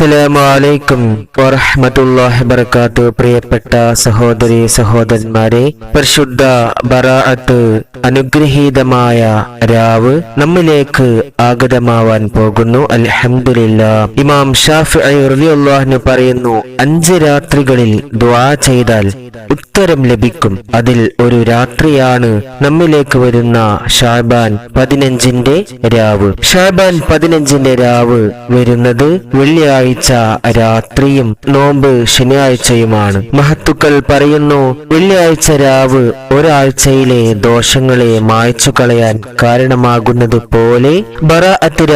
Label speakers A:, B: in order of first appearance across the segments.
A: അസ്സലാമലൈക്കും വറഹമത്തുല്ലാഹി വബർക്കാത്തു പ്രിയപ്പെട്ട സഹോദരി സഹോദരന്മാരെ പരിശുദ്ധ ബറാഅത്ത് അനുഗ്രഹീതമായ രാവ് നമ്മിലേക്ക് ആഗതമാവാൻ പോകുന്നു. അൽഹമില്ല ഇമാം ഷാഫി റളിയല്ലാഹു പറയുന്നു അഞ്ച് രാത്രികളിൽ ദുആ ചെയ്താൽ ഉത്തരം ലഭിക്കും. അതിൽ ഒരു രാത്രിയാണ് നമ്മിലേക്ക് വരുന്ന ഷാബാൻ പതിനഞ്ചിന്റെ രാവ്. ഷാബാൻ പതിനഞ്ചിന്റെ രാവ് വരുന്നത് വെള്ളിയാഴ്ച രാത്രിയും നോമ്പ് ശനിയാഴ്ചയുമാണ്. മഹത്തുക്കൾ പറയുന്നു വെള്ളിയാഴ്ച രാവ് ഒരാഴ്ചയിലെ ദോഷങ്ങളെ മായ്ച്ചു കളയാൻ കാരണമാകുന്നത് പോലെ ബറാഅത്ത്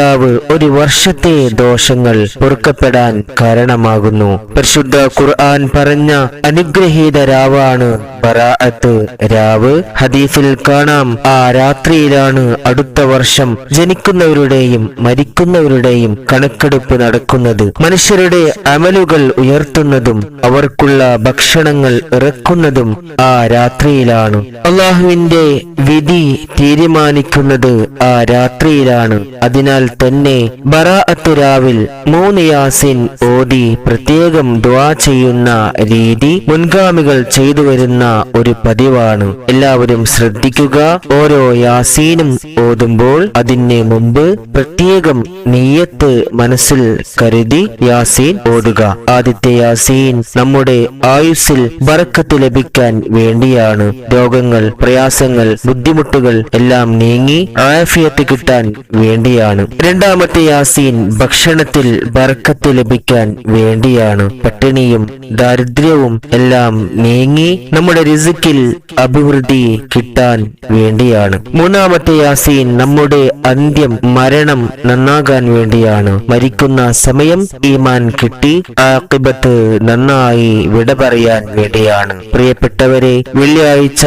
A: ഒരു വർഷത്തെ ദോഷങ്ങൾ പൊറുക്കപ്പെടാൻ കാരണമാകുന്നു. പരിശുദ്ധ ഖുർആൻ പറഞ്ഞ അനുഗ്രഹീത രാവാണ് ബറാഅത്ത്. രാവ് ഹദീസിൽ കാണാം ആ രാത്രിയിലാണ് അടുത്ത വർഷം ജനിക്കുന്നവരുടെയും മരിക്കുന്നവരുടെയും കണക്കെടുപ്പ് നടക്കുന്നത്. മനുഷ്യരുടെ അമലുകൾ ഉയർത്തുന്നതും അവർക്കുള്ള ഭക്ഷണങ്ങൾ ഇറക്കുന്നതും ആ രാത്രിയിലാണ്. അള്ളാഹുവിന്റെ വിധി തീരുമാനിക്കുന്നത് ആ രാത്രിയിലാണ്. അതിനാൽ തന്നെ ബറാഅത്ത് രാവിൽ മൂന്ന് യാസിൻ ഓതി പ്രത്യേകം ദ്വാ ചെയ്യുന്ന രീതി മുൻഗാമികൾ ചെയ്തു വരുന്ന ഒരു പതിവാണ്. എല്ലാവരും ശ്രദ്ധിക്കുക. ഓരോ യാസീനും ഓതുമ്പോൾ അതിന് മുമ്പ് പ്രത്യേകം നീയത്ത് മനസ്സിൽ കരുതി യാസീൻ ഓടുക. ആദ്യത്തെ യാസീൻ നമ്മുടെ ആയുസ്സിൽ ബറക്കത്ത് ലഭിക്കാൻ വേണ്ടിയാണ്. രോഗങ്ങൾ പ്രയാസങ്ങൾ ബുദ്ധിമുട്ടുകൾ എല്ലാം നീങ്ങി ആഫിയത്ത് കിട്ടാൻ വേണ്ടിയാണ്. രണ്ടാമത്തെ യാസീൻ ഭക്ഷണത്തിൽ ബറക്കത്ത് ലഭിക്കാൻ വേണ്ടിയാണ്. പട്ടിണിയും ദാരിദ്ര്യവും എല്ലാം നീങ്ങി നമ്മുടെ റിസിക്കിൽ അഭിവൃദ്ധി കിട്ടാൻ വേണ്ടിയാണ്. മൂന്നാമത്തെ യാസീൻ നമ്മുടെ അന്ത്യം മരണം നന്നാകാൻ വേണ്ടിയാണ്. മരിക്കുന്ന സമയം ഈമാൻ കിട്ടി ആക്കിബത്ത് നന്നായി വിട പറയാൻ വേണ്ടിയാണ്. പ്രിയപ്പെട്ടവരെ വെള്ളിയാഴ്ച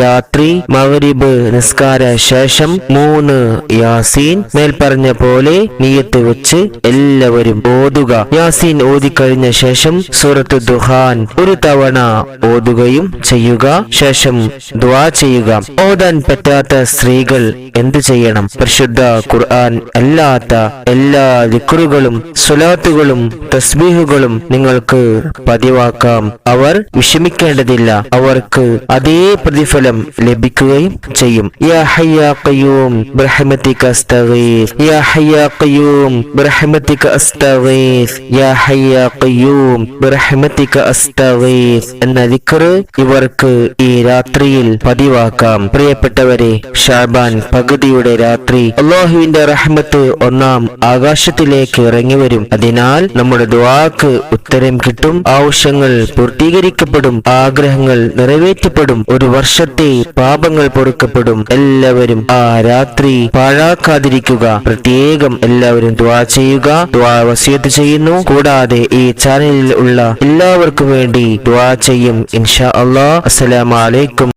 A: രാത്രി മവരിബ് നിസ്കാര ശേഷം മൂന്ന് യാസീൻ മേൽപ്പറഞ്ഞ പോലെ നീയത്ത് വെച്ച് എല്ലാവരും ഓതുക. യാസീൻ ഓതിക്കഴിഞ്ഞ ശേഷം സൂറത്ത് ദുഹാൻ ഒരു തവണ ഓതുകയും ചെയ്യുക. ശേഷം ദ്വാ ചെയ്യുക. ഓതാൻ പറ്റാത്ത സ്ത്രീകൾ എന്തു ചെയ്യണം? പരിശുദ്ധ ഖുർആൻ അല്ലാത്ത എല്ലാ ദിക്റുകളും സുലാത്തുകളും തസ്ബീഹുകളും നിങ്ങൾക്ക് പതിവാക്കാം. അവർ വിഷമിക്കേണ്ടതില്ല. അവർക്ക് അതേ പ്രതിഫലം ലഭിക്കുകയും ചെയ്യും. യാ യാ യാ എന്ന ഇവർക്ക് ഈ രാത്രിയിൽ പതിവാക്കാം. പ്രിയപ്പെട്ടവരെ ഷാബാൻ പകുതിയുടെ രാത്രി അള്ളാഹുവിന്റെ റഹ്മത്ത് ഒന്നാം ആകാശത്തിലേക്ക് ഇറങ്ങി വരും അതിനാൽ നമ്മുടെ ദുആക്ക് ഉത്തരം കിട്ടും ആവശ്യങ്ങൾ പൂർത്തീകരിക്കപ്പെടും ആഗ്രഹങ്ങൾ നിറവേറ്റപ്പെടും ഒരു വർഷത്തെ പാപങ്ങൾ പൊറുക്കപ്പെടും. എല്ലാവരും ആ രാത്രി പാഴാക്കാതിരിക്കുക. പ്രത്യേകം എല്ലാവരും ദ്വാ ചെയ്യുക. ദ്വാ വസിയത്ത് ചെയ്യുന്നു. കൂടാതെ ഈ ചാനലിൽ ഉള്ള എല്ലാവർക്കും വേണ്ടി ദ്വാ ചെയ്യും ഇൻഷാ അള്ളാഹ് അസ്സലാമലൈക്കും